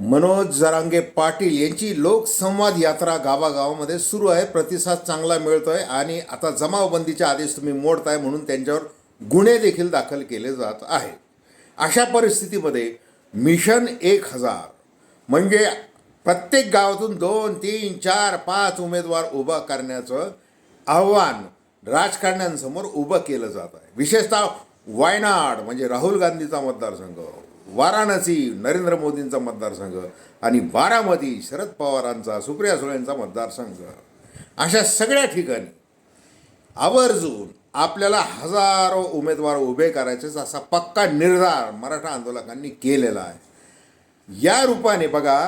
मनोज जरांगे पाटील यांची लोकसंवाद यात्रा गावागावामध्ये सुरू आहे. प्रतिसाद चांगला मिळतोय आणि आता जमावबंदीचे आदेश तुम्ही मोडताय म्हणून त्यांच्यावर गुन्हे देखील दाखल केले जात आहेत. अशा परिस्थितीमध्ये मिशन एक हजार म्हणजे प्रत्येक गावातून दोन तीन चार पाच उमेदवार उभा करण्याचं आव्हान राजकारण्यांसमोर उभं केलं जात आहे. विशेषतः वायनाड म्हणजे राहुल गांधीचा मतदारसंघ. वाराणसी नरेंद्र मोदींचा मतदारसंघ आणि बारामती शरद पवारांचा सुप्रिया सुळेंचा मतदारसंघ. अशा सगळ्या ठिकाणी आवर्जून आपल्याला हजारो उमेदवार उभे करायचेच असा पक्का निर्धार मराठा आंदोलकांनी केलेला आहे. या रूपाने बघा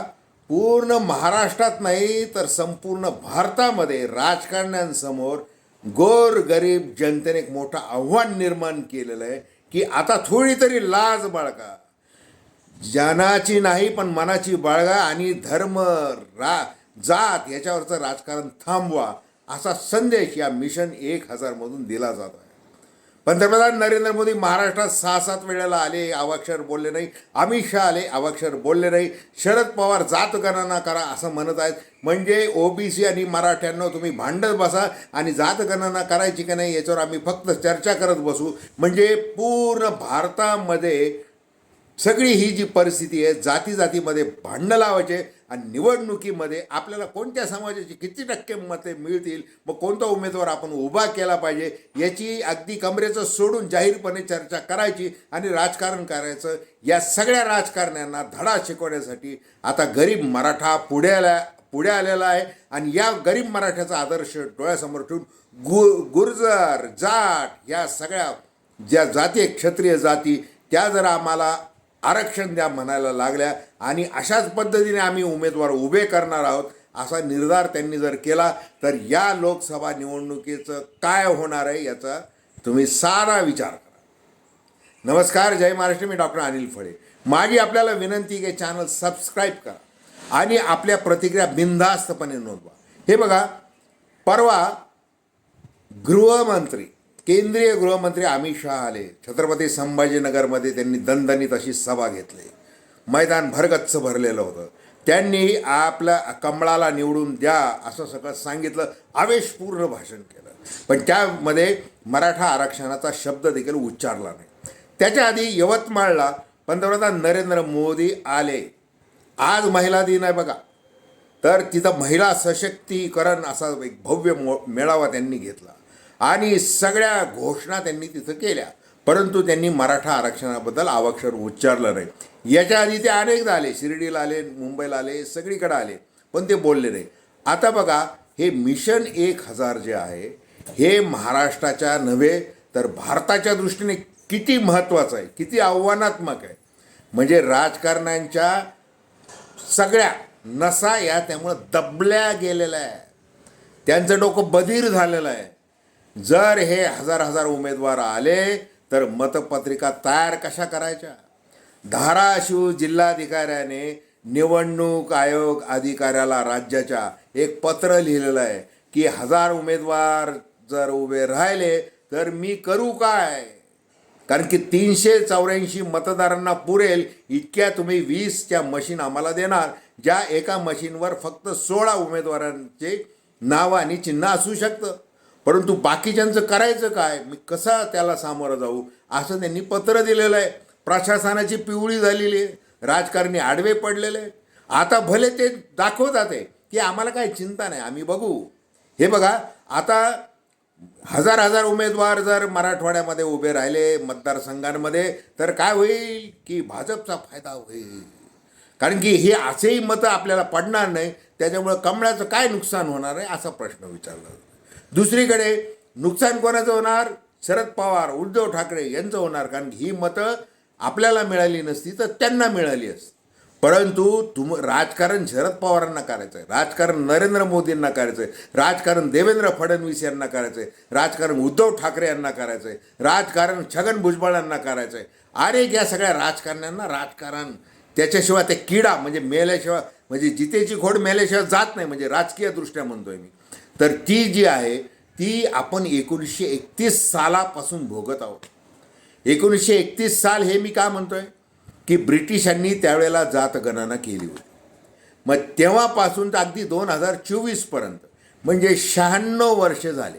पूर्ण महाराष्ट्रात नाही तर संपूर्ण भारतामध्ये राजकारण्यांसमोर गोर गरीब जनतेने एक मोठं आव्हान निर्माण केलेलं आहे की आता थोडी तरी लाज बाळगा. ज्ञानाची नाही पण मनाची बाळगा आणि धर्म रा जात याच्यावरचं राजकारण थांबवा असा संदेश या मिशन एक हजारमधून दिला जात आहे. पंतप्रधान नरेंद्र मोदी महाराष्ट्रात सहा सात वेळेला आले अवाक्षर बोलले नाही. अमित शहा आले अवाक्षर बोलले नाही. शरद पवार जात गणना करा असं म्हणत आहेत. म्हणजे ओबीसी आणि मराठ्यांना तुम्ही भांडत बसा आणि जात गणना करायची का नाही याच्यावर आम्ही फक्त चर्चा करत बसू. म्हणजे पूर्ण भारतामध्ये सगळी ही जी परिस्थिती आहे जाती जातीमध्ये भांडणं लावायचे आणि निवडणुकीमध्ये आपल्याला कोणत्या समाजाची किती टक्के मते मिळतील मग कोणता उमेदवार आपण उभा केला पाहिजे याची अगदी कमरेचं सोडून जाहीरपणे चर्चा करायची आणि राजकारण करायचं या सगळ्या राजकारण्यांना धडा शिकवण्यासाठी आता गरीब मराठा पुढे आल्या पुढे आलेला आहे आणि या गरीब मराठ्याचा आदर्श डोळ्यासमोर ठेवून गु गुर्जर जाट या सगळ्या ज्या जाती क्षत्रिय जाती त्या जर आम्हाला आरक्षण द्या म्हणायला लागल्या आणि अशाच पद्धतीने आम्ही उमेदवार उभे करणार आहोत असा निर्धार त्यांनी जर केला तर या लोकसभा निवडणुकीचं काय होणार आहे याचा तुम्ही सारा विचार करा. नमस्कार जय महाराष्ट्र. मी डॉक्टर अनिल फळे. माझी आपल्याला विनंती की चॅनल सबस्क्राईब करा आणि आपल्या प्रतिक्रिया बिनधास्तपणे नोंदवा. हे बघा परवा गृहमंत्री केंद्रीय गृहमंत्री अमित शहा आले. छत्रपती संभाजीनगरमध्ये त्यांनी दणदणीत अशी सभा घेतली. मैदान भरगच्च भरलेलं होतं. त्यांनी आपल्या कमळाला निवडून द्या असं सगळं सांगितलं. आवेशपूर्ण भाषण केलं. पण त्यामध्ये मराठा आरक्षणाचा शब्द देखील उच्चारला नाही. त्याच्या आधी यवतमाळला पंतप्रधान नरेंद्र मोदी आले. आज महिला दिन आहे बघा. तर तिथं महिला सशक्तीकरण असा एक भव्य मो मेळावा त्यांनी घेतला. आणि सगळ्या घोषणा त्यांनी तिथं केल्या. परंतु त्यांनी मराठा आरक्षणाबद्दल अवाक्षर उच्चारलं नाही. याच्या आधी ते अनेकदा आले. शिर्डीला आले मुंबईला आले सगळीकडे आले. पण ते बोलले नाही. आता बघा हे मिशन एक हजार जे आहे हे महाराष्ट्राच्या नव्हे तर भारताच्या दृष्टीने किती महत्त्वाचं आहे किती आव्हानात्मक आहे. म्हणजे राजकारण्यांच्या सगळ्या नसा या त्यामुळं दबल्या गेलेल्या आहे त्यांचं डोकं बधीर झालेलं आहे. जर हे हजार हजार उमेदवार आले तर मतपत्रिका तयार कशा करायच्या? धाराशिव जिल्हाधिकाऱ्याने निवडणूक आयोग अधिकाऱ्याला राज्याच्या एक पत्र लिहिलेलं आहे की हजार उमेदवार जर उभे राहिले तर मी करू काय? कारण की तीनशे चौऱ्याऐंशी मतदारांना पुरेल इतक्या तुम्ही वीसच्या मशीन आम्हाला देणार ज्या एका मशीनवर फक्त सोळा उमेदवारांचे नाव आणि चिन्ह असू शकतं. परंतु बाकीच्यांचं करायचं काय? मी कसा त्याला सामोरं जाऊ? असं त्यांनी पत्र दिलेलं आहे. प्रशासनाची पिवळी झालेली आहे. राजकारणी आडवे पडलेले आहेत. आता भले ते दाखवतात आहे की आम्हाला काही चिंता नाही. आम्ही बघू. हे बघा आता हजार हजार उमेदवार जर मराठवाड्यामध्ये उभे राहिले मतदारसंघांमध्ये तर काय होईल की भाजपचा फायदा होईल? कारण की हे असेही मतं आपल्याला पडणार नाही. त्याच्यामुळं कमळाचं काय नुकसान होणार आहे असा प्रश्न विचारला जातो. दुसरीकडे नुकसान कोणाचं होणार? शरद पवार उद्धव ठाकरे यांचं होणार कारण ही मतं आपल्याला मिळाली नसती तर त्यांना मिळाली असती. परंतु तुम राजकारण शरद पवारांना करायचं आहे. राजकारण नरेंद्र मोदींना करायचं आहे. राजकारण देवेंद्र फडणवीस यांना करायचं आहे. राजकारण उद्धव ठाकरे यांना करायचं आहे. राजकारण छगन भुजबळ यांना करायचं आहे. अरे या सगळ्या राजकारण्यांना राजकारण त्याच्याशिवाय ते किडा म्हणजे मेल्याशिवाय म्हणजे जितेची खोड मेल्याशिवाय जात नाही म्हणजे राजकीय दृष्ट्या म्हणतोय मी. तर ती जी आहे ती आपण एकोणीसशे एकतीस सालापासून भोगत आहोत. एकोणीसशे एकतीस साल हे मी का म्हणतो आहे की ब्रिटिशांनी त्यावेळेला जातगणना केली होती. मग तेव्हापासून तर अगदी दोन हजार चोवीसपर्यंत म्हणजे शहाण्णव वर्ष झाले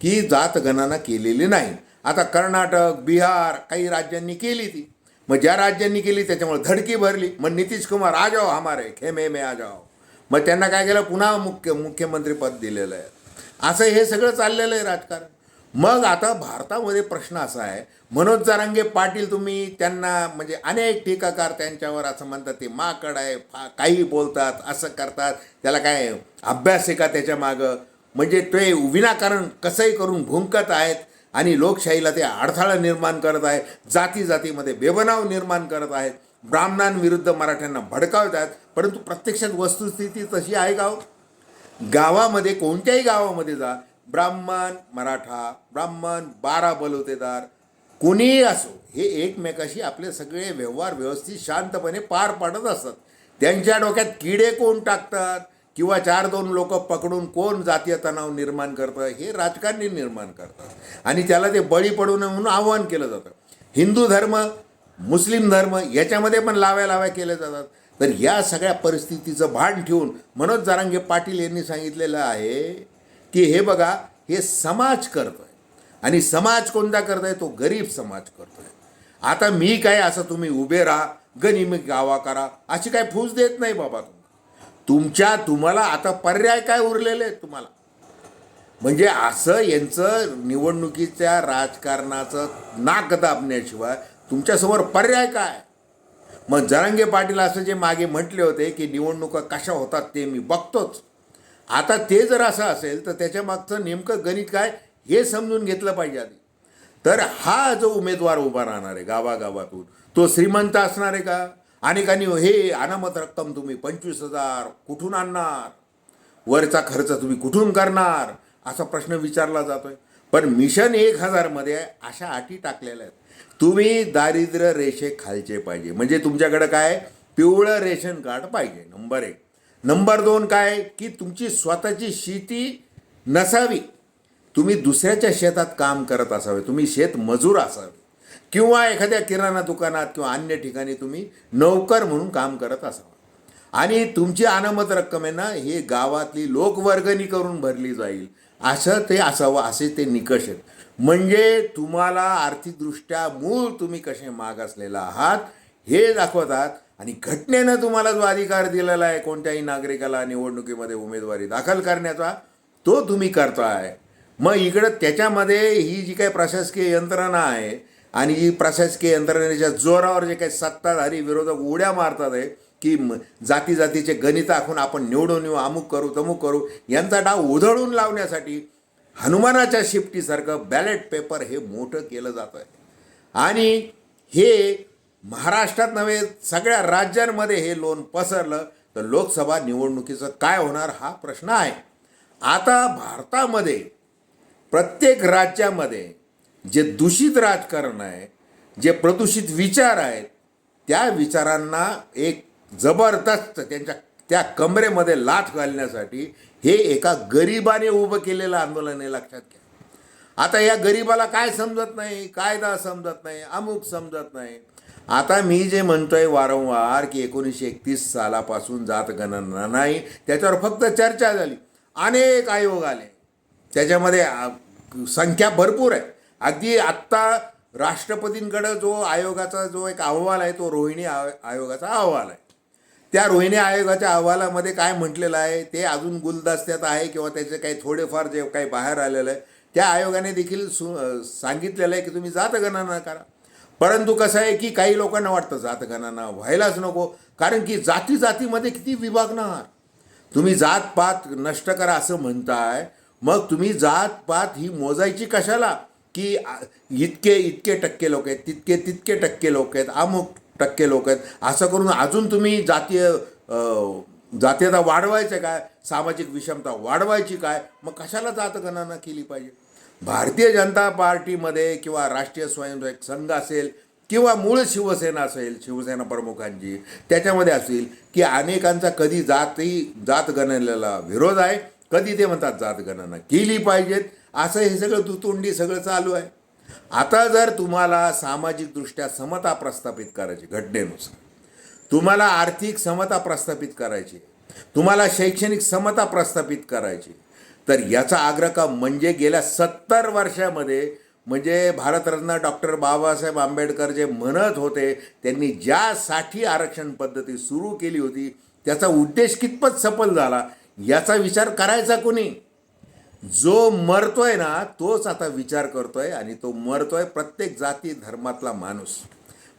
की जातगणना केलेली नाही. आता कर्नाटक बिहार काही राज्यांनी केली ती. मग ज्या राज्यांनी केली त्याच्यामुळे धडकी भरली. मग नितीश कुमार आ जाओ हमारे खेमे मे आ जाओ. मग त्यांना काय केलं? पुन्हा मुख्य मुख्यमंत्रीपद दिलेलं आहे. असं हे सगळं चाललेलं आहे राजकारण. मग आता भारतामध्ये प्रश्न असा आहे मनोज जरांगे पाटील तुम्ही त्यांना म्हणजे अनेक टीकाकार त्यांच्यावर असं म्हणतात ते माकड आहे फा काही बोलतात असं करतात. त्याला काय अभ्यास आहे का त्याच्या मागं? म्हणजे ते विनाकारण कसंही करून भुंकत आहेत आणि लोकशाहीला ते अडथळा निर्माण करत आहे जाती जातीमध्ये बेबनाव निर्माण करत आहेत. ब्राह्मणांविरुद्ध मराठ्यांना भडकावतात परंतु प्रत्यक्षात वस्तुस्थिती तशी आहे का हो? गावामध्ये कोणत्याही गावामध्ये जा ब्राह्मण मराठा ब्राह्मण बारा बलुतेदार कोणीही असो हे एकमेकाशी आपले सगळे व्यवहार व्यवस्थित शांतपणे पार पाडत असतात. त्यांच्या डोक्यात किडे कोण टाकतात? किंवा चार दोन लोक पकडून कोण जातीय तणाव निर्माण करतं? हे राजकारणी निर्माण करतात. आणि त्याला ते बळी पडू नये म्हणून आव्हान केलं जातं. हिंदू धर्म मुस्लिम धर्म याच्यामध्ये पण लाव्या लाव्या केल्या जातात. तर या सगळ्या परिस्थितीचं भान ठेवून मनोज जारांगे पाटील यांनी सांगितलेलं आहे की हे बघा हे समाज करतोय. आणि समाज कोणता करतोय? तो गरीब समाज करतोय. आता मी काय असं तुम्ही उभे राहा गनिमी गावा करा अशी काय फूस देत नाही बाबा तुम्ही. तुमच्या तुम्हाला आता पर्याय काय उरलेले आहेत तुम्हाला? म्हणजे असं यांचं निवडणुकीच्या राजकारणाचं नाक दाबण्याशिवाय तुमच्यासमोर पर्याय काय? मग जरांगे पाटील असं जे मागे म्हटले होते की निवडणुका कशा होतात ते मी बघतोच. आता ते जर असं असेल तर त्याच्या मागचं नेमकं गणित काय हे समजून घेतलं पाहिजे आधी. तर हा जो उमेदवार उभा राहणार आहे गावागावातून तो श्रीमंत असणार आहे का? अनेकांनी हे अनामत रक्कम तुम्ही पंचवीस हजार कुठून आणणार? वरचा खर्च तुम्ही कुठून करणार? असा प्रश्न विचारला जातोय. पण मिशन एक हजारमध्ये अशा अटी टाकलेल्या आहेत. तुम्ही दारिद्र्य रेषे खालचे पाहिजे. म्हणजे तुमच्याकडं काय? पिवळं रेशन कार्ड पाहिजे नंबर एक. नंबर दोन काय? की तुमची स्वतःची शेती नसावी. तुम्ही दुसऱ्याच्या शेतात काम करत असावे. तुम्ही शेत मजूर असावे. किंवा एखाद्या किराणा दुकानात किंवा अन्य ठिकाणी तुम्ही नोकर म्हणून काम करत असावं. आणि तुमची अनामत रक्कम आहे ना हे गावातली लोकवर्गणी करून भरली जाईल. असं ते असावं असे ते निकष आहेत. म्हणजे तुम्हाला आर्थिकदृष्ट्या मूळ तुम्ही कसे मागासलेला आहात हे दाखवतात आणि घटनेनं तुम्हाला जो अधिकार दिलेला आहे कोणत्याही नागरिकाला निवडणुकीमध्ये उमेदवारी दाखल करण्याचा तो तुम्ही करताय. मग इकडं त्याच्यामध्ये ही जी काही प्रशासकीय यंत्रणा आहे आणि ही प्रशासकीय यंत्रणेच्या जोरावर जे काही सत्ताधारी विरोधक उड्या मारतात आहे की म- जाती जातीचे गणित आखून आपण निवडून येऊ अमुक करू तमुक करू यांचा डाव उधळून लावण्यासाठी हनुमानाच्या शिफ्टीसारखं बॅलेट पेपर हे मोठं केलं जातं आहे आणि हे महाराष्ट्रात नव्हे सगळ्या राज्यांमध्ये हे लोन पसरलं तर लोकसभा निवडणुकीचं काय होणार हा प्रश्न आहे. आता भारतामध्ये प्रत्येक राज्यामध्ये जे दूषित राजकारण आहे जे प्रदूषित विचार आहेत त्या विचारांना एक जबरदस्त त्यांच्या त्या कमरेमध्ये लाथ घालण्यासाठी हे एका गरिबाने उभं केलेलं आंदोलन आहे लक्षात घ्या. आता या गरिबाला काय समजत नाही कायदा समजत नाही अमुक समजत नाही. आता मी जे म्हणतोय वारंवार की एकोणीसशे एकतीस सालापासून जात गणना नाही त्याच्यावर फक्त चर्चा झाली. अनेक आयोग आले. त्याच्यामध्ये संख्या भरपूर आहे. अगदी आत्ता राष्ट्रपतींकडं जो आयोगाचा जो एक अहवाल आहे तो रोहिणी आयोगाचा अहवाल आहे. त्या रोहिणी आयोगाच्या अहवालामध्ये काय म्हटलेलं आहे ते अजून गुलदस्त्यात आहे किंवा त्याचे काही थोडेफार जे काही बाहेर आलेलं आहे त्या आयोगाने देखील सु सांगितलेलं आहे की तुम्ही जातगणना करा. परंतु कसं आहे की काही लोकांना वाटतं जातगणना व्हायलाच नको कारण की जाती जातीमध्ये किती विभागणार तुम्ही जातपात नष्ट करा असं म्हणताय मग तुम्ही जातपात ही मोजायची कशाला? की इतके इतके टक्के लोक आहेत तितके तितके टक्के लोक आहेत अमुक टक्के लोक आहेत. असं करून अजून तुम्ही जातीय जातीयता वाढवायचं काय? सामाजिक विषमता वाढवायची काय? मग कशाला जातगणना केली पाहिजे? भारतीय जनता पार्टीमध्ये किंवा राष्ट्रीय स्वयंसेवक संघ असेल किंवा मूळ शिवसेना असेल शिवसेना प्रमुखांची त्याच्यामध्ये असेल की अनेकांचा कधी जाती जात गणनेला विरोध आहे कधी ते म्हणतात जात गणना केली पाहिजेत. असं हे सगळं दुतोंडी सगळं चालू आहे. आता जर तुम्हाला सामाजिकदृष्ट्या समता प्रस्थापित करायची घटनेनुसार. तुम्हाला आर्थिक समता प्रस्थापित करायची तुम्हाला शैक्षणिक समता प्रस्थापित करायची तर याचा आग्रह का म्हणजे गेल्या सत्तर वर्षामध्ये म्हणजे भारतरत्न डॉक्टर बाबासाहेब आंबेडकर जे म्हणत होते त्यांनी ज्यासाठी आरक्षण पद्धती सुरू केली होती त्याचा उद्देश कितपत सफल झाला याचा विचार करायचा कोणी? जो मरतोय ना तोच आता विचार करतोय आणि तो मरतोय प्रत्येक जाती धर्मातला माणूस.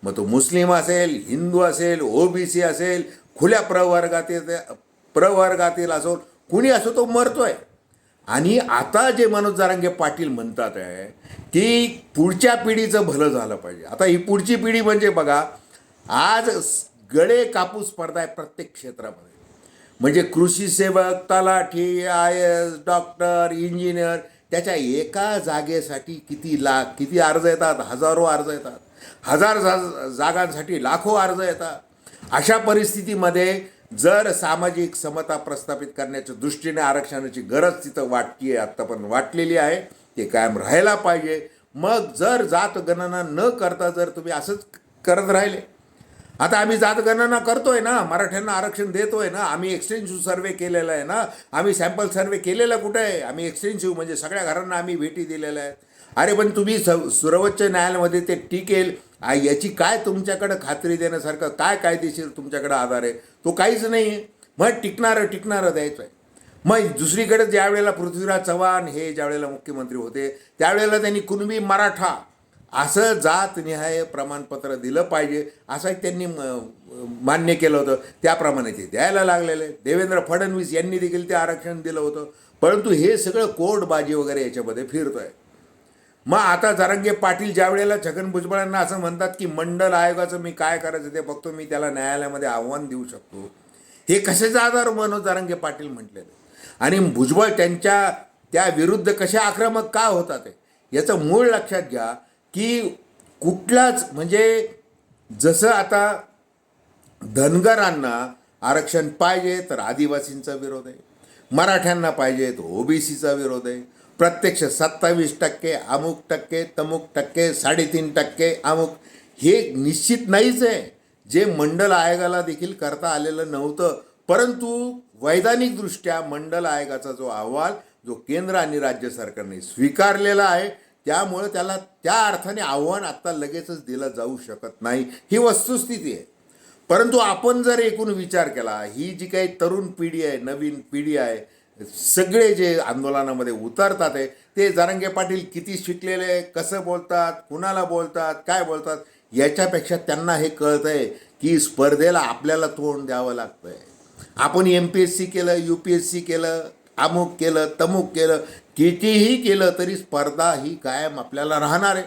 मग तो मुस्लिम असेल हिंदू असेल ओबीसी असेल खुल्या प्रवर्गातील प्रवर्गातील असो कुणी असो तो मरतोय. आणि आता जे मनोज जारांगे पाटील म्हणतात आहे की पुढच्या पिढीचं भलं झालं पाहिजे. आता ही पुढची पिढी म्हणजे बघा आज गळे कापूस स्पर्धा आहे प्रत्येक क्षेत्रामध्ये. म्हणजे कृषी सेवक तलाठी आय एस डॉक्टर इंजिनियर त्याच्या एका जागेसाठी किती लाख किती अर्ज येतात? हजारो अर्ज येतात. हजार जा जागांसाठी लाखो अर्ज येतात. अशा परिस्थितीमध्ये जर सामाजिक समता प्रस्थापित करण्याच्या दृष्टीने आरक्षणाची गरज तिथं वाटती आहे आत्ता पण वाटलेली आहे ते कायम राहायला पाहिजे. मग जर जात गणना न करता जर तुम्ही असंच करत राहिले आता आम्ही जातगणना करतोय ना मराठ्यांना आरक्षण देतोय ना आम्ही एक्सटेन्सिव्ह सर्वे केलेला आहे ना आम्ही सॅम्पल सर्वे केलेला कुठे आहे? आम्ही एक्सटेन्सिव्ह म्हणजे सगळ्या घरांना आम्ही भेटी दिलेल्या आहेत. अरे पण तुम्ही स सर्वोच्च न्यायालयामध्ये ते टिकेल. याची काय तुमच्याकडं खात्री देण्यासारखं काय कायदेशीर तुमच्याकडं आधार आहे? तो काहीच नाही आहे मग टिकणारं टिकणारं द्यायचं आहे मग दुसरीकडे ज्यावेळेला पृथ्वीराज चव्हाण हे ज्यावेळेला मुख्यमंत्री होते त्यावेळेला त्यांनी कुणबी मराठा असं जातनिहाय प्रमाणपत्र दिलं पाहिजे असं त्यांनी म- मान्य केलं होतं. त्याप्रमाणे ते द्यायला लागलेले. देवेंद्र फडणवीस यांनी देखील ते आरक्षण दिलं होतं. परंतु हे सगळं कोर्टबाजी वगैरे याच्यामध्ये फिरतोय. मग आता जारंगे पाटील ज्या वेळेला छगन भुजबळांना असं म्हणतात की मंडल आयोगाचं मी काय करायचं ते बघतो मी त्याला न्यायालयामध्ये आव्हान देऊ शकतो. हे कशाचा आधार मनोज जारंगे पाटील म्हटलेलं आणि भुजबळ त्यांच्या त्या विरुद्ध कशा आक्रमक का होतात? याचं मूळ लक्षात घ्या. की कुठलाच म्हणजे जसं आता धनगरांना आरक्षण पाहिजे तर आदिवासींचा विरोध आहे. मराठ्यांना पाहिजे तर ओबीसीचा विरोध आहे. प्रत्यक्ष सत्तावीस टक्के अमुक टक्के तमुक टक्के साडेतीन टक्के अमुक. हे निश्चित नाहीच आहे. जे मंडल आयोगाला देखील करता आलेलं नव्हतं. परंतु वैधानिकदृष्ट्या मंडल आयोगाचा जो अहवाल जो केंद्र आणि राज्य सरकारने स्वीकारलेला आहे त्यामुळं त्याला त्या अर्थाने आव्हान आत्ता लगेचच दिलं जाऊ शकत नाही. ही वस्तुस्थिती आहे. परंतु आपण जर एकूण विचार केला ही जी काही तरुण पिढी आहे नवीन पिढी आहे सगळे जे आंदोलनामध्ये उतरतात आहे ते जारंगे पाटील किती शिकलेले आहे, कसं बोलतात कुणाला बोलतात काय बोलतात याच्यापेक्षा त्यांना हे कळतं आहे की स्पर्धेला आपल्याला तोंड द्यावं लागतं आहे आपण एम पी एस सी केलं यू पी एस सी केलं अमुक केलं तमुक केलं कितीही केलं तरी स्पर्धा ही कायम आपल्याला राहणार आहे.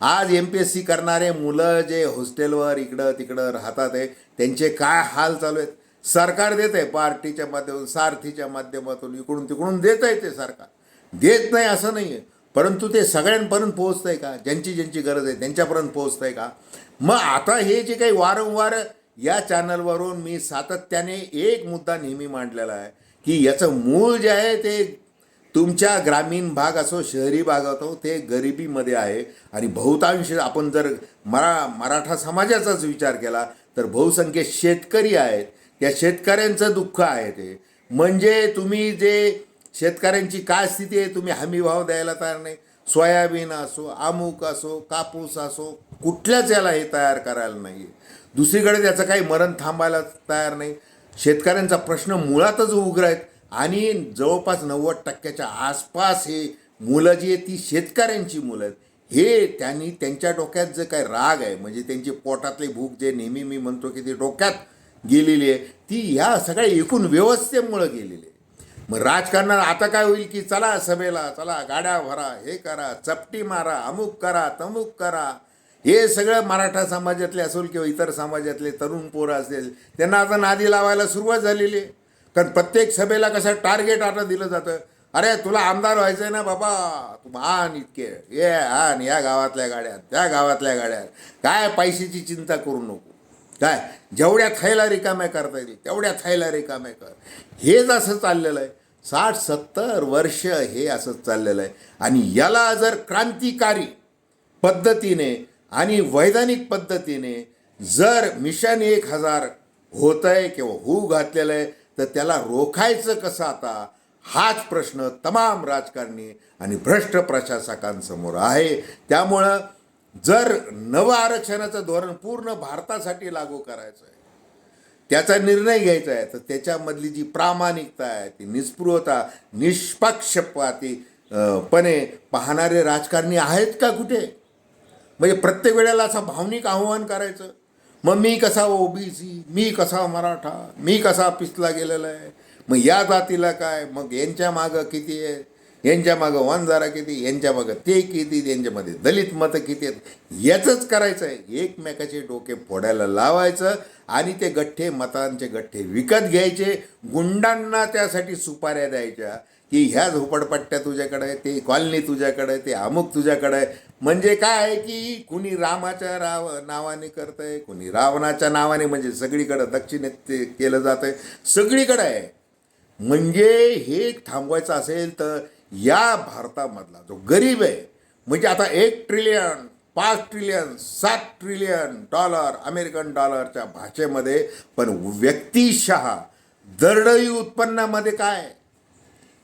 आज एम पी एस सी करणारे मुलं जे हॉस्टेलवर इकडं तिकडं राहतात आहे त्यांचे काय हाल चालू आहेत? सरकार देत आहे पार्टीच्या माध्यमातून सारथीच्या माध्यमातून इकडून तिकडून देत आहे ते सरकार. देत नाही असं नाही आहे परंतु ते सगळ्यांपर्यंत पोहोचतं आहे का? ज्यांची ज्यांची गरज आहे त्यांच्यापर्यंत पोहोचत आहे का? मग आता हे जे काही वारंवार या चॅनलवरून मी सातत्याने एक मुद्दा नेहमी मांडलेला आहे. की याचं मूळ जे आहे ते तुमच्या ग्रामीण भाग असो शहरी भाग असो ते गरिबीमध्ये आहे. आणि बहुतांश आपण जर मरा मराठा समाजाचाच विचार केला तर बहुसंख्य शेतकरी आहेत. त्या शेतकऱ्यांचं दुःख आहे ते. म्हणजे तुम्ही जे शेतकऱ्यांची काय स्थिती आहे तुम्ही हमी भाव द्यायला तयार नाही. सोयाबीन असो अमुक असो कापूस असो कुठल्याच याला हे तयार करायला नाही दुसरीकडे त्याचं काही मरण थांबायला तयार नाही. शेतकऱ्यांचा प्रश्न मुळातच उग्र आहेत. आणि जवळपास नव्वद टक्क्याच्या आसपास हे मुलं जी आहेत ती शेतकऱ्यांची मुलं आहेत. हे त्यांनी त्यांच्या डोक्यात जे काही राग आहे म्हणजे त्यांची पोटातली भूक जे नेहमी मी म्हणतो की ती डोक्यात गेलेली आहे ती ह्या सगळ्या एकूण व्यवस्थेमुळं गेलेली आहे. मग राजकारणात आता काय होईल की चला सभेला चला गाड्या भरा हे करा चपटी मारा अमुक करा तमुक करा. हे सगळं मराठा समाजातले असेल किंवा इतर समाजातले तरुण पोरं असेल त्यांना आता नादी लावायला सुरुवात झालेली आहे. कारण प्रत्येक सभेला कसं टार्गेट आता दिलं जातं. अरे तुला आमदार व्हायचं आहे ना बाबा. तू आण इतके. ये आण या गावातल्या गाड्यात त्या गावातल्या गाड्यात काय पैशाची चिंता करू नको. काय? जेवढ्या थैला रिकाम्या करता येईल तेवढ्या थैला रिकाम्या कर. हेच असं चाललेलं आहे. साठ सत्तर वर्ष हे असंच चाललेलं आहे. आणि याला जर क्रांतिकारी पद्धतीने आणि वैधानिक पद्धतीने जर मिशन एक हजार होत आहे किंवा होऊ घातलेलं आहे तर त्याला रोखायचं कसं आता? हाच प्रश्न तमाम राजकारणी आणि भ्रष्ट प्रशासकांसमोर आहे. त्यामुळं जर नवं आरक्षणाचं धोरण पूर्ण भारतासाठी लागू करायचं आहे त्याचा निर्णय घ्यायचा आहे तर त्याच्यामधली जी प्रामाणिकता आहे ती निस्पृहता निष्पक्षपाती पणे पाहणारे राजकारणी आहेत का कुठे? म्हणजे प्रत्येक वेळेला असं भावनिक आव्हान करायचं. मग मी कसा ओबीसी मी कसा मराठा मी कसा पिसला गेलेला आहे? मग या जातीला काय? मग यांच्या मागं किती आहे? यांच्या मागं वनजारा किती? यांच्या मागं ते किती? यांच्यामध्ये दलित मतं किती आहेत? याचंच करायचं आहे. एकमेकाचे डोके फोडायला लावायचं आणि ते गठ्ठे मतांचे गठ्ठे विकत घ्यायचे. गुंडांना त्यासाठी सुपाऱ्या द्यायच्या की ह्या झोपडपट्ट्या तुझ्याकडे आहे ते कॉलनी तुझ्याकडे आहे ते अमुक तुझ्याकडे आहे म्हणजे काय आहे की कुणी रामाच्या राव नावाने करतंय कुणी रावणाच्या नावाने म्हणजे सगळीकडं दक्षिणेत ते केलं जातं आहे सगळीकडं आहे. म्हणजे हे थांबवायचं असेल तर या भारतामधला जो गरीब आहे म्हणजे आता एक ट्रिलियन पाच ट्रिलियन सात ट्रिलियन डॉलर अमेरिकन डॉलरच्या भाषेमध्ये पण व्यक्तिशः दरडई उत्पन्नामध्ये काय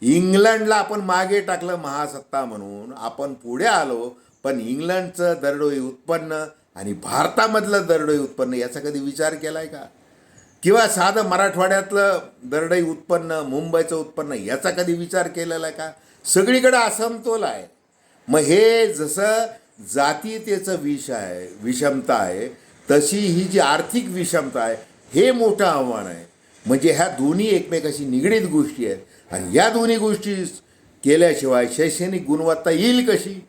इंग्लंडला आपण मागे टाकलं महासत्ता म्हणून आपण पुढे आलो पण इंग्लंडचं दरडोई उत्पन्न आणि भारतामधलं दरडोई उत्पन्न याचा कधी विचार केला आहे का? किंवा साधं मराठवाड्यातलं दरडई उत्पन्न मुंबईचं उत्पन्न याचा कधी विचार केलेला आहे का? सगळीकडं असमतोल आहे मग हे जसं जातीयतेचं विष आहे विषमता आहे तशी ही जी आर्थिक विषमता आहे हे मोठं आव्हान आहे. म्हणजे ह्या दोन्ही एकमेकाशी निगडीत गोष्टी आहेत. आणि या दोन्ही गोष्टी केल्याशिवाय शैक्षणिक गुणवत्ता येईल कशी?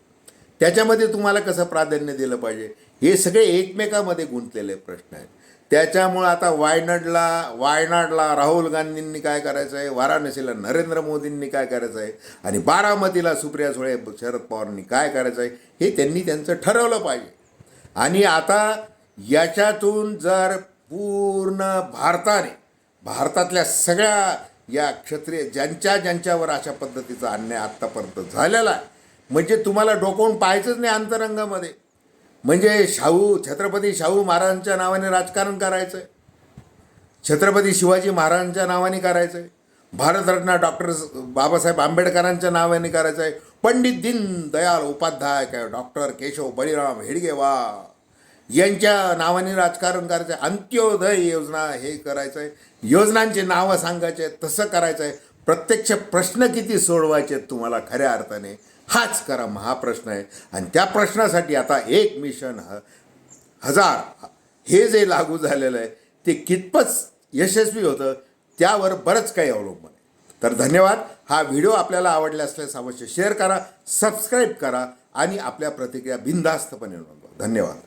त्याच्यामध्ये तुम्हाला कसं प्राधान्य दिलं पाहिजे? हे सगळे एकमेकामध्ये गुंतलेले प्रश्न आहेत. त्याच्यामुळं आता वायनाडला वायनाडला राहुल गांधींनी काय करायचं आहे? वाराणसीला नरेंद्र मोदींनी काय करायचं आहे? आणि बारामतीला सुप्रिया सुळे शरद पवारांनी काय करायचं आहे? हे त्यांनी त्यांचं ठरवलं पाहिजे. आणि आता याच्यातून जर पूर्ण भारताने भारतातल्या सगळ्या या क्षत्रिय ज्यांच्या ज्यांच्यावर अशा पद्धतीचा अन्याय आत्तापर्यंत झालेला आहे म्हणजे तुम्हाला डोकवून पाहायचंच नाही अंतरंगामध्ये. म्हणजे शाहू छत्रपती शाहू महाराजांच्या नावाने राजकारण करायचं आहे छत्रपती शिवाजी महाराजांच्या नावाने करायचं आहे भारतरत्न डॉक्टर बाबासाहेब आंबेडकरांच्या नावाने करायचं आहे पंडित दीनदयाळ उपाध्याय काय डॉक्टर केशव बळीराम हेडगेवा यांच्या नावाने राजकारण करायचं आहे अंत्योदय योजना हे करायचं आहे योजनांची नावं सांगायचे तसं करायचं आहे प्रत्यक्ष प्रश्न किती सोडवायचे आहेत तुम्हाला खऱ्या अर्थाने? हाच करा महाप्रश्न आहे. आणि त्या प्रश्नासाठी आता एक मिशन ह हजार हे जे लागू झालेलं आहे ते कितपत यशस्वी होतं त्यावर बरंच काही अवलंबून आहे. तर धन्यवाद. हा व्हिडिओ आपल्याला आवडला असल्यास अवश्य शेअर करा सबस्क्राईब करा आणि आपल्या प्रतिक्रिया बिनधास्तपणे नोंदवा. धन्यवाद.